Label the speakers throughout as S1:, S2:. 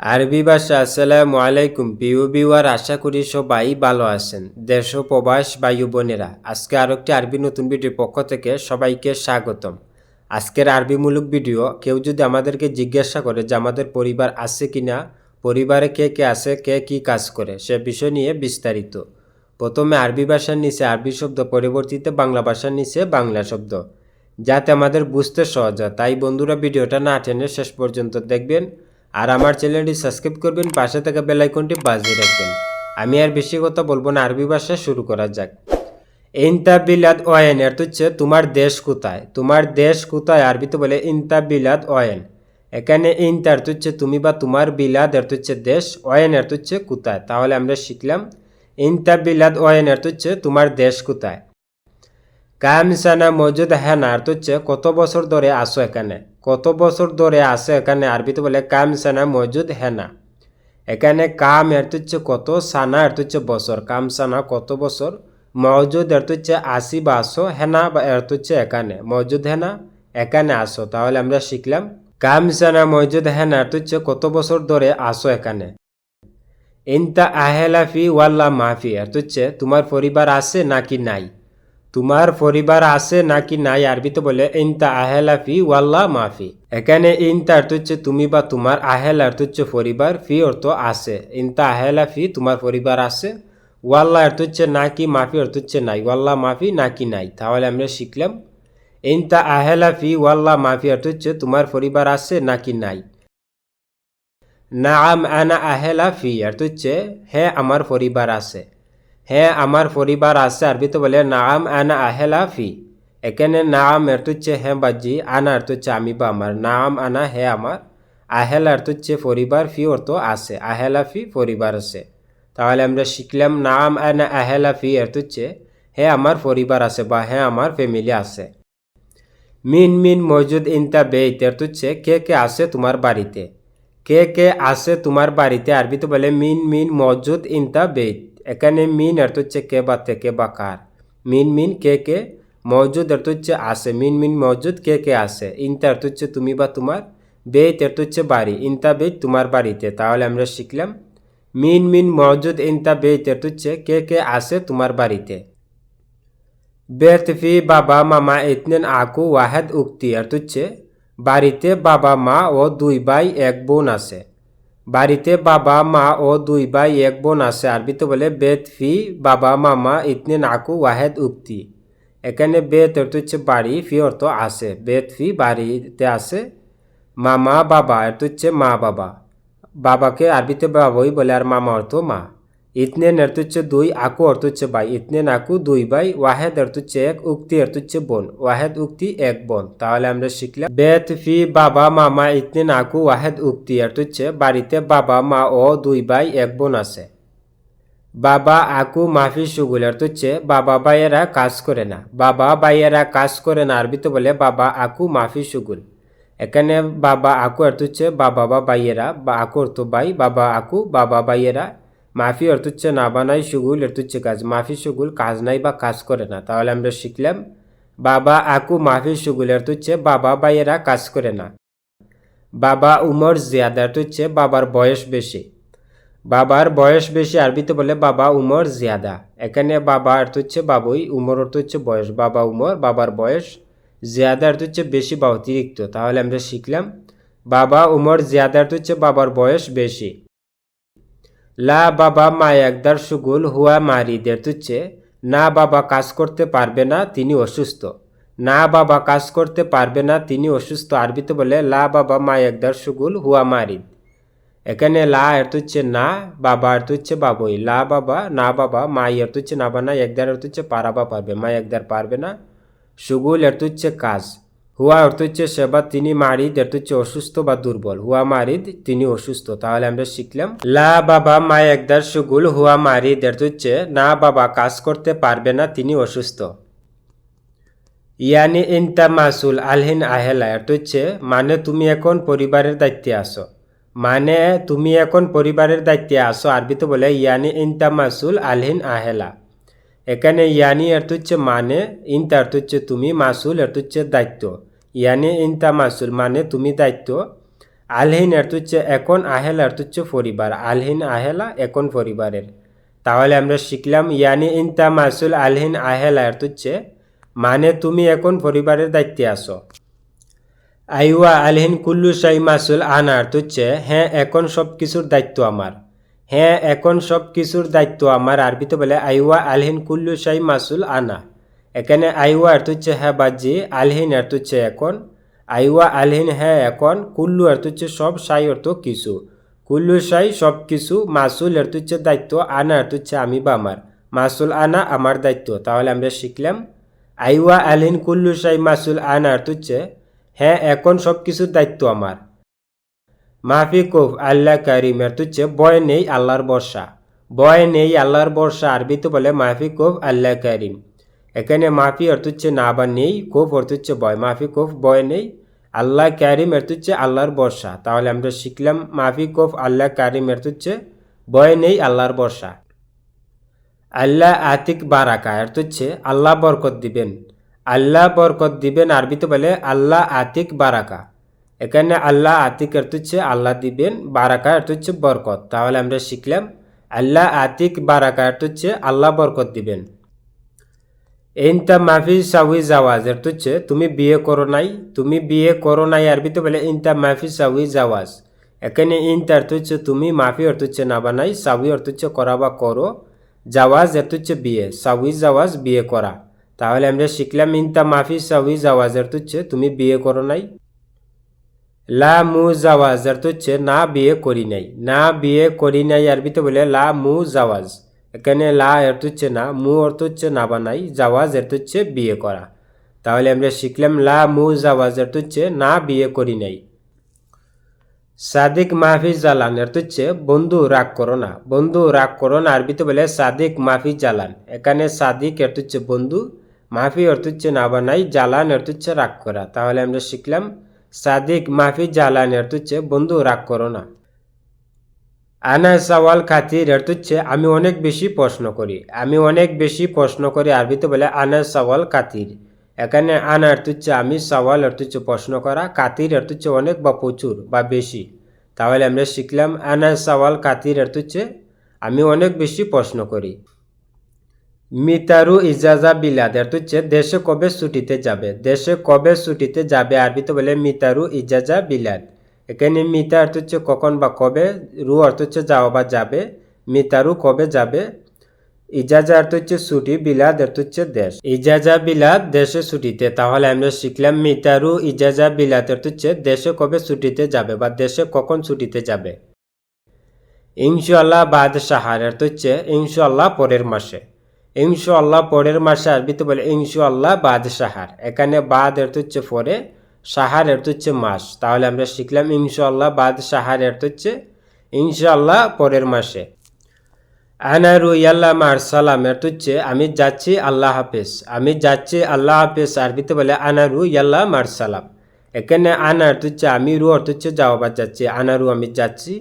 S1: আরবি ভাষা, আসসালামু আলাইকুম প্রিয় বিওয়ার আশা করি সবাই ভালো আছেন দেশ প্রবাস বায়ু বোনেরা আজকে আরও একটি আরবি নতুন ভিডিওর পক্ষ থেকে সবাইকে স্বাগতম। আজকের আরবিমূলক ভিডিও, কেউ যদি আমাদেরকে জিজ্ঞাসা করে যে আমাদের পরিবার আছে কি না পরিবারে কে কে আছে, কে কি কাজ করে, সে বিষয় নিয়ে বিস্তারিত। প্রথমে আরবি ভাষার নিচে আরবি শব্দ, পরিবর্তিতে বাংলা ভাষার নিচে বাংলা শব্দ। যাতে আমাদের বুঝতে সহজ হয়, তাই বন্ধুরা ভিডিওটা না টেনে শেষ পর্যন্ত দেখবেন। আর আমার চ্যানেলটি সাবস্ক্রাইব করবেন, পাশে থাকা বেল আইকনটি বাজিয়ে রাখবেন। আমি আর বেশি কথা বলব না, আরবি ভাষা শুরু করা যাক। ইনতা বিলাদ ওয়েন এর হচ্ছে, তোমার দেশ কোথায়? তোমার দেশ কোথায়? আরবিতে বলে ইনতা বিলাদ ওয়েন এখানে ইনতার হচ্ছে, তুমি বা তোমার বিলাদ এর হচ্ছে, দেশ। ওয়েন এর হচ্ছে, কোথায়? তাহলে আমরা শিখলাম ইনতা বিলাদ ওয়েন এর হচ্ছে, তোমার দেশ কোথায়? কাম সানা মজুদ হ্যাঁ আর তো হচ্ছে কত বছর ধরে আসো এখানে কত বছর ধরে আসো এখানে আরবিতে বলে কাম সানা মজুদ হ্যাঁ না এখানে কাম এর হচ্ছে কত সানা এর হচ্ছে বছর কাম সানা কত বছর মজুদ এর হচ্ছে আসি বা আসো হেনা বা এর হচ্ছে এখানে মজুদ হেনা এখানে আসো তাহলে আমরা শিখলাম কাম সানা মজুদ হেনা এর হচ্ছে কত বছর ধরে আসো এখানে ইনতা আহেলা ফি ওয়াল্লা মাফি এর হচ্ছে তোমার পরিবার আছে নাকি নাই? তোমার পরিবার আছে নাকি নাই আরবিতে বলে, ইনতা আহেলা ফি ওয়াল্লা মাফি এখানে ইনতা অর্থ হচ্ছে তুমি বা তোমার আহেলা অর্থ হচ্ছে পরিবার, ফি অর্থ আছে। ইনতা আহেলা ফি, তোমার পরিবার আছে। ওয়াল্লা অর্থ হচ্ছে নাকি মাফি অর্থ হচ্ছে নাই। ওয়াল্লা মাফি নাকি নাই। তাহলে আমরা শিখলাম, ইনতা আহেলা ফি ওয়াল্লা মাফি অর্থ হচ্ছে তোমার পরিবার আছে নাকি নাই। নাম আনা আহেলা ফি, অর্থ হচ্ছে হ্যাঁ আমার পরিবার আছে। হ্যাঁ আমার পরিবার আছে আরবিতে বলে, নাম আনা আহেলা ফি। এখানে নাম এর হচ্ছে হ্যাঁ বাজি, আনা অর্থ হচ্ছে আমি বা আমার। নাম আনা হ্যাঁ আমার। আহেলা অর্থ হচ্ছে পরিবার ফি অর্থ আছে, আহেলা ফি পরিবার আছে। তাহলে আমরা শিখলাম নাম আনা আহেলা ফি অর্থ হচ্ছে হ্যাঁ আমার পরিবার আছে বা হ্যাঁ আমার ফ্যামিলি আছে। মিন মিন মজুদ ইনতা বেইত এর হচ্ছে কে কে আছে তোমার বাড়িতে? কে কে আছে তোমার বাড়িতে? আরবিতে বলে, মিন মিন মজুদ ইনতা বেইত। এখানে মিন অর্থ হচ্ছে কে বা থেকে বা কার। মিন মিন কে কে মজুদ অর্থ হচ্ছে আছে মিন মিন মজুদ কে কে আছে ইনতা অর্থ হচ্ছে তুমি বা তোমার। বেত অর্থ হচ্ছে বাড়ি। ইনতা বেত তোমার বাড়িতে। তাহলে আমরা শিখলাম। মিন মিন মজুদ ইনতা বেত অর্থ হচ্ছে কে কে আছে তোমার বাড়িতে। বেত ফি বাবা, মামা, ইতনেন, আকু, ওয়াহেদ, উক্তি অর্থ হচ্ছে বাড়িতে বাবা, মা ও দুই ভাই, এক বোন আছে। বাড়িতে বাবা, মা ও দুই ভাই এক বোন আছে। আরবিতে বলে বেত ফি বাবা, মামা ইতনে নাকু, ওয়াহেদ উক্তি। এখানে বেত অর্থ হচ্ছে বাড়ি, ফি অর্থ আছে। বেত ফি বাড়িতে আছে, মামা, বাবা অর্থ হচ্ছে মা, বাবা। বাবাকে আরবিতে বাবাই বলে আর মামা অর্থ মা। ইতনে অর্থ দুই, আকু অর্থ হচ্ছে ভাই ইতনে নাকু দুই ভাই ওয়াহেদ অর্থ এক, উক্তি অর্থ বোন। ওয়াহেদ উক্তি এক বোন। তাহলে আমরা শিখলাম, বেত ফি বাবা মামা ইতনে নাকু ওয়াহেদ উক্তি অর্থ বাড়িতে বাবা, মা ও দুই ভাই এক বোন আছে। বাবা, আকু, মাফি, সুগুল অর্থ বাবা ভাইয়েরা কাজ করে না। বাবা ভাইয়েরা কাজ করে না আরবিতে বলে বাবা, আকু, মাফি, সুগুল। এখানে বাবা, আকু অর্থ বাবা বা ভাইয়েরা বা আকু অর্থ ভাই বাবা, আকু, বাবা ভাইয়েরা মাফি অর্থ হচ্ছে না বানাই সুগুল অর্থ হচ্ছে কাজ। মাফি সুগুল কাজ নাই বা কাজ করে না। তাহলে আমরা শিখলাম, বাবা আকু মাফি সুগুল অর্থ হচ্ছে বাবা ভাইয়েরা কাজ করে না। বাবা উমর জিয়াদা অর্থ হচ্ছে বাবার বয়স বেশি। বাবার বয়স বেশি আরবিতে বলে বাবা উমর জিয়াদা। এখানে বাবা অর্থ হচ্ছে বাবুই, উমর অর্থ হচ্ছে বয়স। বাবা উমর, বাবার বয়স জিয়াদা অর্থ হচ্ছে বেশি বা অতিরিক্ত। তাহলে আমরা শিখলাম, বাবা উমর জিয়াদা অর্থ হচ্ছে বাবার বয়স বেশি। লা বাবা মা একদার সুগুল হুয়া মারিদের তুচ্ছে, না বাবা কাজ করতে পারবে না, তিনি অসুস্থ। না বাবা কাজ করতে পারবে না, তিনি অসুস্থ। আরবিতে বলে, লা বাবা মা একদার সুগুল হুয়া মারিদ এখানে লা অর্থ হচ্ছে না, বাবা অর্থ হচ্ছে বাবুই। লা বাবা, না বাবা মা অর্থ হচ্ছে না বা না একদার অর্থ হচ্ছে পারাবা পারবে মা একদার পারবে না। সুগুল অর্থ হচ্ছে কাজ। হুয়া অর্থ হচ্ছে সেবা, তিনি মারিদ অর্থ হচ্ছে অসুস্থ বা দুর্বল। হুয়া মারিদ, তিনি অসুস্থ। তাহলে আমরা শিখলাম, লা বাবা মা একদার সুগুল, হুয়া মারিদ অর্থ হচ্ছে না বাবা কাজ করতে পারবে না, তিনি অসুস্থ। ইয়ানি ইনতা মাসুল আলহিন আহেলা অর্থ হচ্ছে মানে তুমি এখন পরিবারের দায়িত্বে আসো মানে তুমি এখন পরিবারের দায়িত্বে আসো আরবিতে বলে ইয়ানি ইনতা মাসুল আলহিন আহেলা। এখানে ইয়ানি অর্থ হচ্ছে মানে ইনতা অর্থ হচ্ছে তুমি, মাসুল অর্থ হচ্ছে দায়িত্ব। ইয়ানি ইনতা মাসুল মানে তুমি দায়িত্ব। আলহিন এর হচ্ছে এখন আহেলা এর হচ্ছে পরিবার। আলহিন আহেলা, এখন পরিবারের। তাহলে আমরা শিখলাম ইয়ানি ইনতা মাসুল, আলহিন আহেলা এর হচ্ছে মানে তুমি এখন পরিবারের দায়িত্বে আসো আইওয়া আলহিন কুল্লু শাই মাসুল আনার হচ্ছে হ্যাঁ এখন সব কিছুর দায়িত্ব আমার। হ্যাঁ এখন সব কিছুর দায়িত্ব আমার। আরবিতে বলে আইওয়া আলহিন কুল্লু শাই মাসুল আনা। এখানে আইওয়া অর্থ হচ্ছে হ্যাঁ বাজি আলহিন অর্থ হচ্ছে এখন। আইওয়া, আলহিন হ্যাঁ এখন। কুল্লু অর্থ হচ্ছে সব সাই অর্থ কিছু। কুল্লু সাই সব কিছু। মাসুল অর্থ হচ্ছে দায়িত্ব আনা অর্থ হচ্ছে আমি বা আমার। মাসুল আনা আমার দায়িত্ব, তাহলে আমরা শিখলাম। আইওয়া, আলহিন কুল্লু সাই, মাসুল আনা অর্থ হচ্ছে হ্যাঁ এখন সব কিছুর দায়িত্ব আমার। মাফি কুফ আল্লাহ কারিম এর হচ্ছে বয় নেই আল্লাহর বর্ষা বয় নেই আল্লাহর বর্ষা আরবিতে বলে মাফি কুফ আল্লাহ কারিম। এখানে মাফি অর্থ হচ্ছে না বা নেই কুফ অর্থ হচ্ছে বয়। মাফি কোফ বয় নেই, আল্লাহ কারিম এর হচ্ছে আল্লাহর বর্ষা। তাহলে আমরা শিখলাম মাফি কুফ আল্লাহ কারিম এর হচ্ছে বয় নেই, আল্লাহর বর্ষা। আল্লাহ আতিক বারাকা এর হচ্ছে আল্লাহ বরকত দিবেন। আল্লাহ বরকত দিবেন আরবিতে বলে আল্লাহ আতিক বারাকা। এখানে আল্লাহ আতিক এর হচ্ছে আল্লাহ দিবেন, বারাকা এর হচ্ছে বরকত। তাহলে আমরা শিখলাম আল্লাহ আতিক বারাকা এর হচ্ছে আল্লাহ বরকত দিবেন। ইনতা মাফি সাউই জাওয়াজ এর হচ্ছে তুমি বিয়ে করো নাই তুমি বিয়ে করো নাই আর আরবিতে বলে ইনতা মাফি সাউই জাওয়াজ এখানে ইনতা অর্থ হচ্ছে তুমি মাফি অর্থ হচ্ছে না বানাই সাউই অর্থ হচ্ছে করা বা করো জাওয়াজ এর হচ্ছে বিয়ে সাউই জাওয়াজ বিয়ে করা তাহলে আমরা শিখলাম ইনতা মাফি সাউই জাওয়াজ এর হচ্ছে তুমি বিয়ে করো নাই লা মু জাওয়াজ অর্থ হচ্ছে না বিয়ে করি নাই না বিয়ে করি নাই আর আরবিতে বলে লা মু জাওয়াজ এখানে লা অর্থ হচ্ছে না, মু অর্থ হচ্ছে না বানাই, জাওয়াজ অর্থ হচ্ছে বিয়ে করা। তাহলে আমরা শিখলাম লা, মু, জাওয়াজ অর্থ হচ্ছে না, বিয়ে করি নাই। সাদিক মাহফিজ জালান অর্থ হচ্ছে বন্ধু রাগ করো না, বন্ধু রাগ করো না আরবিতে বলে সাদিক মাহফিজ জালান। এখানে সাদিক অর্থ হচ্ছে বন্ধু মাহফি অর্থ হচ্ছে না বানাই, জালান অর্থ হচ্ছে রাগ করা। তাহলে আমরা শিখলাম সাদিক মাফি জালান এর হচ্ছে বন্ধু রাগ করো না। আনা সওয়াল খাতির এর হচ্ছে, আমি অনেক বেশি প্রশ্ন করি। আমি অনেক বেশি প্রশ্ন করি আরবিতে বলে আনা সওয়াল কাতির এখানে আনা অর্থ হচ্ছে, আমি সওয়াল অর্থ হচ্ছে প্রশ্ন করা কাতির অর্থ হচ্ছে অনেক বা প্রচুর বা বেশি। তাহলে আমরা শিখলাম আনা সওয়াল কাতির অর্থ হচ্ছে, আমি অনেক বেশি প্রশ্ন করি। মিতারু ইজাজা বিলাদ এর হচ্ছে, দেশে কবে ছুটিতে যাবে? দেশে কবে ছুটিতে যাবে? আরবিতে বলে মিতারু ইজাজা বিলাদ। এখানে মিতা অর্থ হচ্ছে কখন বা কবে, রু অর্থ হচ্ছে যাওয়া বা যাবে মিতারু কবে যাবে, ইজাজা অর্থ হচ্ছে ছুটি, বিলাদ অর্থ হচ্ছে দেশ। ইজাজা, বিলাদ, দেশে ছুটিতে, তাহলে আমরা শিখলাম মিতারু ইজাজা, বিলাদ অর্থ হচ্ছে দেশে কবে ছুটিতে যাবে বা দেশে কখন ছুটিতে যাবে। ইনশাল্লাহ বাদ সাহার অর্থ হচ্ছে ইনশাল্লাহ পরের মাসে। ইনশু আল্লাহ পরের মাসে আরবিতে বলে ইনশু আল্লাহ বাদ সাহার এখানে বাদ এর হচ্ছে পরে সাহার এর হচ্ছে মাস। তাহলে আমরা শিখলাম ইনশাল্লাহ বাদ সাহার এর হচ্ছে ইনশু আল্লাহ পরের মাসে। আনারু ইয়াল্লা মার সালাম এর হচ্ছে, আমি যাচ্ছি আল্লাহ হাফেজ। আমি যাচ্ছি আল্লাহ হাফেজ, আরবিতে বলে আনারু ইয়াল্লা মার সালাম। এখানে আনা অর্থ হচ্ছে, আমি রু অর্থ হচ্ছে যাওয়াবাদ যাচ্ছি। আনারু আমি যাচ্ছি।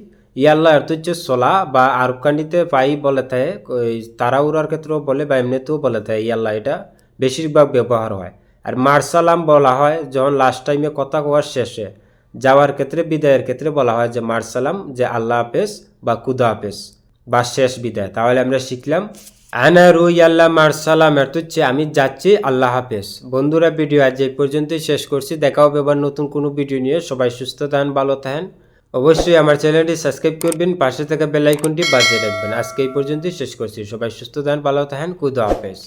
S1: ইয়াল্লা অর্থ হচ্ছে সোলা বা আরব কান্ডিতে পাই বলে থাকে, ওই তারাউরার ক্ষেত্রেও বলে বা এমনিতেও বলে থাকে ইয়াল্লা এটা বেশিরভাগ ব্যবহার হয়। আর মার্সালাম বলা হয় যখন লাস্ট টাইমে কথা কোয়ার শেষে, যাওয়ার ক্ষেত্রে, বিদায়ের ক্ষেত্রে বলা হয় যে মার্সালাম, যে আল্লাহ হাফেজ বা কুদা হাফেজ বা শেষ বিদায়। তাহলে আমরা শিখলাম, আনা রুই আল্লাহ মার্সালাম এর হচ্ছে, আমি যাচ্ছি আল্লাহ হাফেজ। বন্ধুরা ভিডিও আজ এই পর্যন্তই শেষ করছি। দেখা হবে এবার নতুন কোনো ভিডিও নিয়ে। সবাই সুস্থ থাকেন, ভালো থাকেন। অবশ্যই আমার চ্যানেলটি সাবস্ক্রাইব করবেন, পাশে থাকা বেল আইকনটি বাজিয়ে রাখবেন। আজকে এই পর্যন্তই শেষ করছি। সবাই সুস্থ থাকেন, ভালো থাকেন কুদা হাফেজ।